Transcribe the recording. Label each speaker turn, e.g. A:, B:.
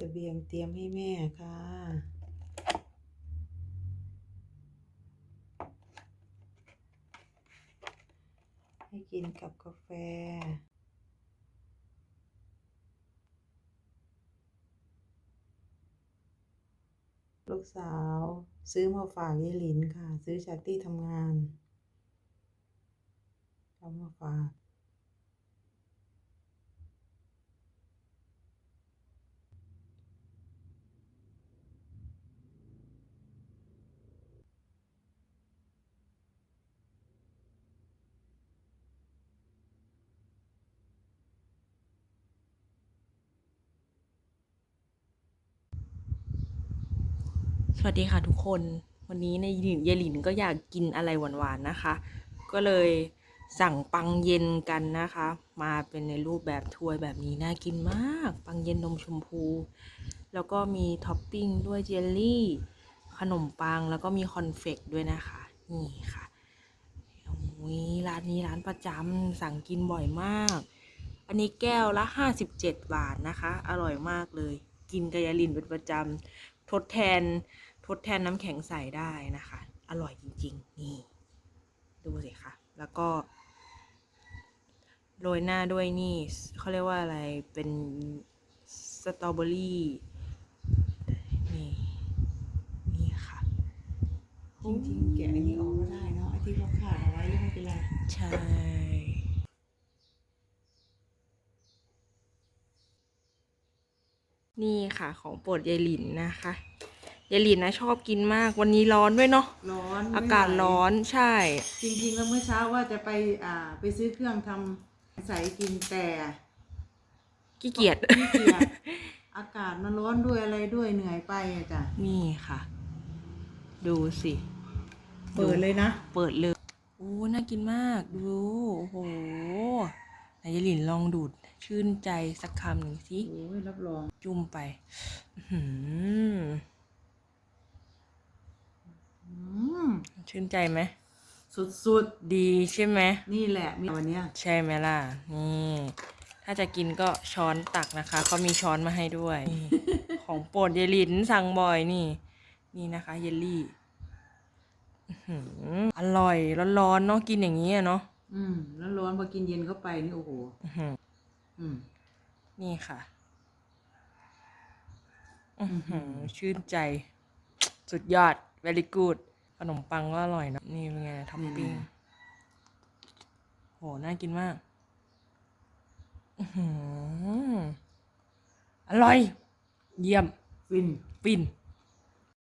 A: เสบียงเตรียมให้แม่ค่ะ ให้กินกับกาแฟลูกสาวซื้อมาฝากยายหลินค่ะ ซื้อจากที่ทำงานเอามาฝาก
B: สวัสดีค่ะทุกคนวันนี้ในยหลินยายลินก็อยากกินอะไรหวานๆนะคะ ก็เลยสั่งปังเย็นกันนะคะ มาเป็นในรูปแบบถ้วยแบบนี้น่ากินมาก ปังเย็นนมชมพู แล้วก็มีท็อปปิ้งด้วยเจลลี่ ขนมปังแล้วก็มีคอนเฟกด้วยนะคะ นี่ค่ะโอ้ยร้านนี้ร้านประจำสั่งกินบ่อยมาก อันนี้แก้วละ 57 บาทนะคะ อร่อยมากเลย กินกับยายลินเป็นประจำ ทดแทนทดแทนน้ำแข็งใสได้นะคะ อร่อยจริง ๆ นี่ ดูสิค่ะแล้วก็โรยหน้าด้วยนี่เขาเรียกว่าอะไรเป็นสตรอเบอรี่นี่นี่ค่ะ
A: จริงๆแกะอันนี้ออกก็ได้เนาะไอ้ที่เขาขาดเอาไว้ไม่เป็นไร
B: ใช่ นี่ค่ะของโปรดยายหลินนะคะยายหลินนะชอบกินมากวันนี้ร้อนด้วยเนาะ
A: ร้อน
B: อากาศร้อนใช่
A: จริงๆแล้วเมื่อเช้าว่าจะไปอ่าไปซื้อเครื่องทำใสกินแต่
B: ขี้เกียจ
A: ขี้เกียจอากาศมันร้อนด้วยอะไรด้วยเหนื่อยไปอะจ้ะ
B: นี่ค่ะ ดูสิ
A: เปิดเลยนะ
B: เปิดเลย โอ้ น่ากินมาก ดู โอ้โหไหนายายหลินลองดูด ชื่นใจสักคำหนึ่งสิ
A: โอ้ยรับรอง
B: จุ่มไปอื้อหือ
A: อืม
B: ชื่นใจไหม
A: สุด
B: ดีใช่ไหม
A: ๆนี่แหละมีวันเนี้ย
B: ใช่ไหมล่ะ นี่ ถ้าจะกินก็ช้อนตักนะคะ เขามีช้อนมาให้ด้วยนี่ของโปรดยายหลินสั่งบ่อยนี่ นี่นะคะ เยลลี่อื้อหืออร่อย ร้อนๆเนาะกินอย่างนี้อะเนาะ
A: อืมแล้วร้อนพอกินเย็นเข้าไปนี่โอ้โห
B: อื้อหือ
A: อืม
B: นี่ค่ะอื้อหือชื่นใจ สุดยอด very good ขนมปังก็อร่อยนะ นี่เป็นไงท็อปปิ้งโห น่ากินมากอื้อหืออร่อย เยี่ยม
A: ฟิน
B: ปิ่น